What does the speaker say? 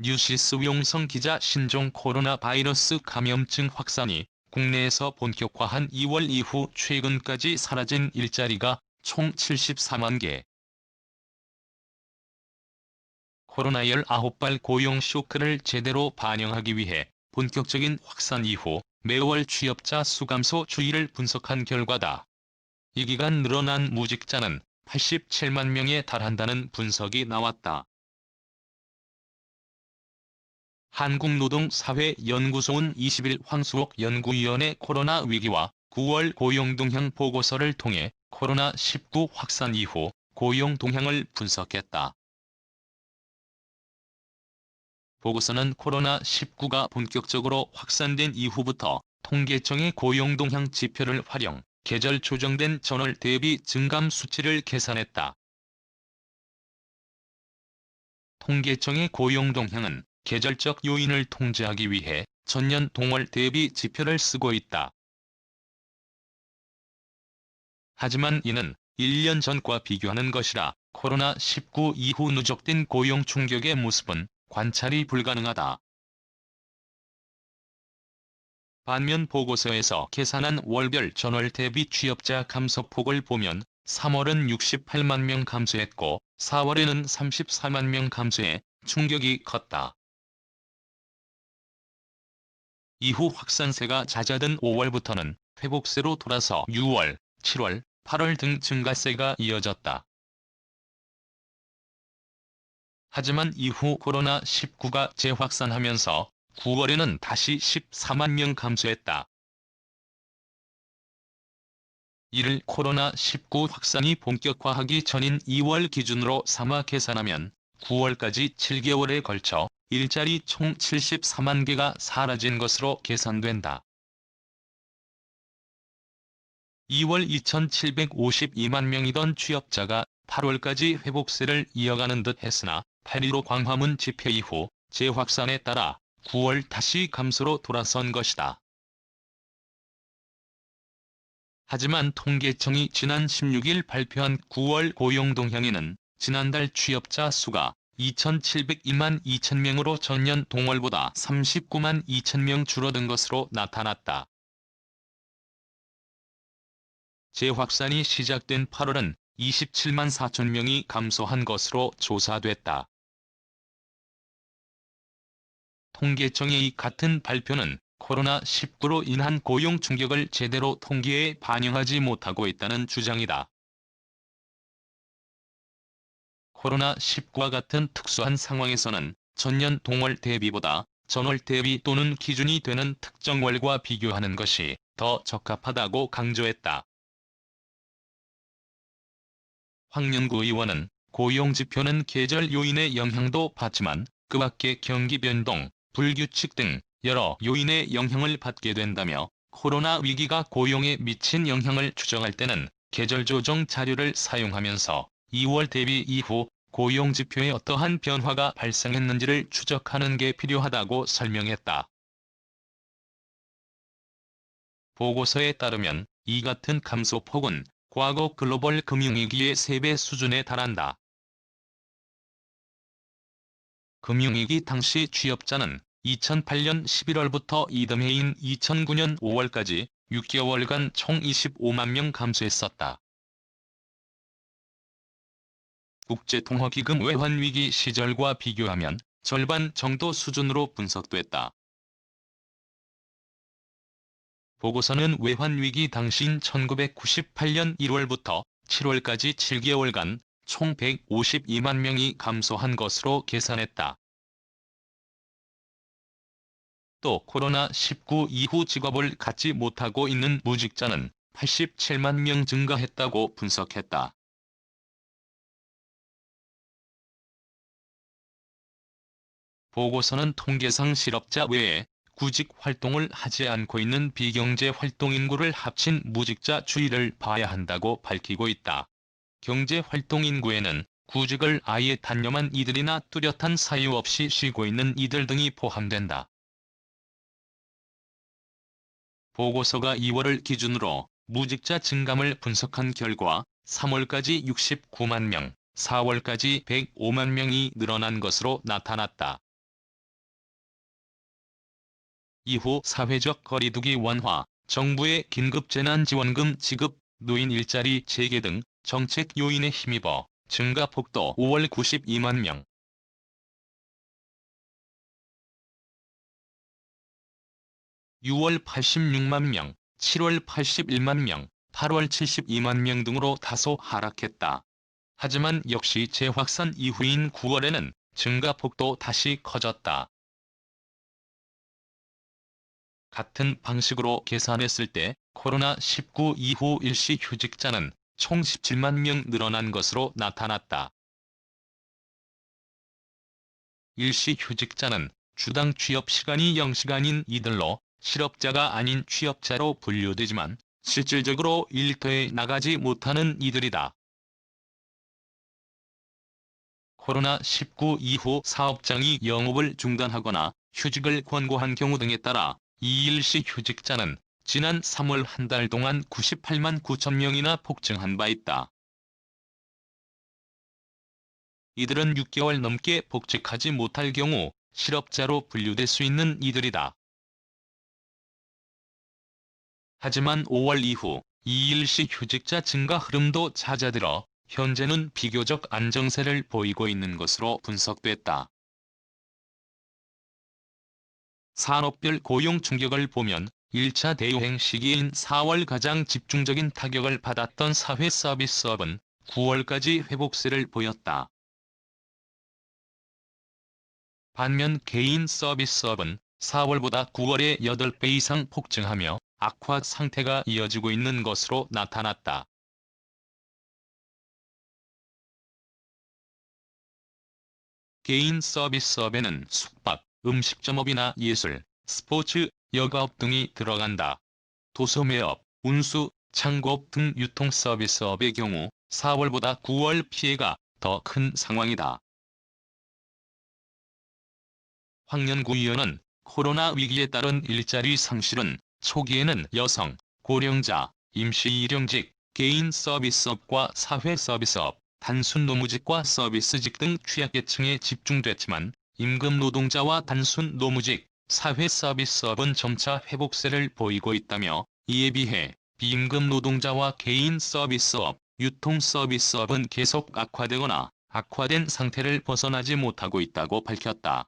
뉴시스 용성 기자 신종 코로나 바이러스 감염증 확산이 국내에서 본격화한 2월 이후 최근까지 사라진 일자리가 총 74만 개. 코로나 19발 고용 쇼크를 제대로 반영하기 위해 본격적인 확산 이후 매월 취업자 수 감소 추이를 분석한 결과다. 이 기간 늘어난 무직자는 87만 명에 달한다는 분석이 나왔다. 한국노동사회연구소는 20일 황수옥 연구위원회 코로나 위기와 9월 고용 동향 보고서를 통해 코로나19 확산 이후 고용 동향을 분석했다. 보고서는 코로나19가 본격적으로 확산된 이후부터 통계청의 고용 동향 지표를 활용, 계절 조정된 전월 대비 증감 수치를 계산했다. 통계청의 고용 동향은 계절적 요인을 통제하기 위해 전년 동월 대비 지표를 쓰고 있다. 하지만 이는 1년 전과 비교하는 것이라 코로나19 이후 누적된 고용 충격의 모습은 관찰이 불가능하다. 반면 보고서에서 계산한 월별 전월 대비 취업자 감소폭을 보면 3월은 68만 명 감소했고 4월에는 34만 명 감소해 충격이 컸다. 이후 확산세가 잦아든 5월부터는 회복세로 돌아서 6월, 7월, 8월 등 증가세가 이어졌다. 하지만 이후 코로나19가 재확산하면서 9월에는 다시 14만 명 감소했다. 이를 코로나19 확산이 본격화하기 전인 2월 기준으로 삼아 계산하면 9월까지 7개월에 걸쳐 일자리 총 74만 개가 사라진 것으로 계산된다. 2월 2,752만 명이던 취업자가 8월까지 회복세를 이어가는 듯 했으나 8.15 광화문 집회 이후 재확산에 따라 9월 다시 감소로 돌아선 것이다. 하지만 통계청이 지난 16일 발표한 9월 고용 동향에는 지난달 취업자 수가 2,702만 2천명으로 전년 동월보다 39만 2천명 줄어든 것으로 나타났다. 재확산이 시작된 8월은 27만 4천 명이 감소한 것으로 조사됐다. 통계청의 이 같은 발표는 코로나19로 인한 고용 충격을 제대로 통계에 반영하지 못하고 있다는 주장이다. 코로나19와 같은 특수한 상황에서는 전년 동월 대비보다 전월 대비 또는 기준이 되는 특정 월과 비교하는 것이 더 적합하다고 강조했다. 황연구 의원은 고용 지표는 계절 요인의 영향도 받지만 그 밖의 경기 변동, 불규칙 등 여러 요인의 영향을 받게 된다며 코로나 위기가 고용에 미친 영향을 추정할 때는 계절 조정 자료를 사용하면서 2월 대비 이후 고용지표에 어떠한 변화가 발생했는지를 추적하는 게 필요하다고 설명했다. 보고서에 따르면 이 같은 감소폭은 과거 글로벌 금융위기의 3배 수준에 달한다. 금융위기 당시 취업자는 2008년 11월부터 이듬해인 2009년 5월까지 6개월간 총 25만 명 감소했었다. 국제통화기금 외환위기 시절과 비교하면 절반 정도 수준으로 분석됐다. 보고서는 외환위기 당시인 1998년 1월부터 7월까지 7개월간 총 152만 명이 감소한 것으로 계산했다. 또 코로나19 이후 직업을 갖지 못하고 있는 무직자는 87만 명 증가했다고 분석했다. 보고서는 통계상 실업자 외에 구직 활동을 하지 않고 있는 비경제 활동 인구를 합친 무직자 추이를 봐야 한다고 밝히고 있다. 경제 활동 인구에는 구직을 아예 단념한 이들이나 뚜렷한 사유 없이 쉬고 있는 이들 등이 포함된다. 보고서가 2월을 기준으로 무직자 증감을 분석한 결과 3월까지 69만 명, 4월까지 105만 명이 늘어난 것으로 나타났다. 이후 사회적 거리두기 완화, 정부의 긴급재난지원금 지급, 노인 일자리 재개 등 정책 요인에 힘입어 증가폭도 5월 92만 명, 6월 86만 명, 7월 81만 명, 8월 72만 명 등으로 다소 하락했다. 하지만 역시 재확산 이후인 9월에는 증가폭도 다시 커졌다. 같은 방식으로 계산했을 때 코로나19 이후 일시 휴직자는 총 17만 명 늘어난 것으로 나타났다. 일시 휴직자는 주당 취업 시간이 0시간인 이들로 실업자가 아닌 취업자로 분류되지만 실질적으로 일터에 나가지 못하는 이들이다. 코로나19 이후 사업장이 영업을 중단하거나 휴직을 권고한 경우 등에 따라 이 일시 휴직자는 지난 3월 한 달 동안 98만 9천 명이나 폭증한 바 있다. 이들은 6개월 넘게 복직하지 못할 경우 실업자로 분류될 수 있는 이들이다. 하지만 5월 이후 이 일시 휴직자 증가 흐름도 잦아들어 현재는 비교적 안정세를 보이고 있는 것으로 분석됐다. 산업별 고용 충격을 보면 1차 대유행 시기인 4월 가장 집중적인 타격을 받았던 사회 서비스업은 9월까지 회복세를 보였다. 반면 개인 서비스업은 4월보다 9월에 8배 이상 폭증하며 악화 상태가 이어지고 있는 것으로 나타났다. 개인 서비스업에는 숙박, 음식점업이나 예술, 스포츠, 여가업 등이 들어간다. 도소매업, 운수, 창고업 등 유통 서비스업의 경우 4월보다 9월 피해가 더 큰 상황이다. 황연구 의원은 코로나 위기에 따른 일자리 상실은 초기에는 여성, 고령자, 임시일용직, 개인 서비스업과 사회 서비스업, 단순 노무직과 서비스직 등 취약계층에 집중됐지만 임금 노동자와 단순 노무직, 사회 서비스업은 점차 회복세를 보이고 있다며 이에 비해 비임금 노동자와 개인 서비스업, 유통 서비스업은 계속 악화되거나 악화된 상태를 벗어나지 못하고 있다고 밝혔다.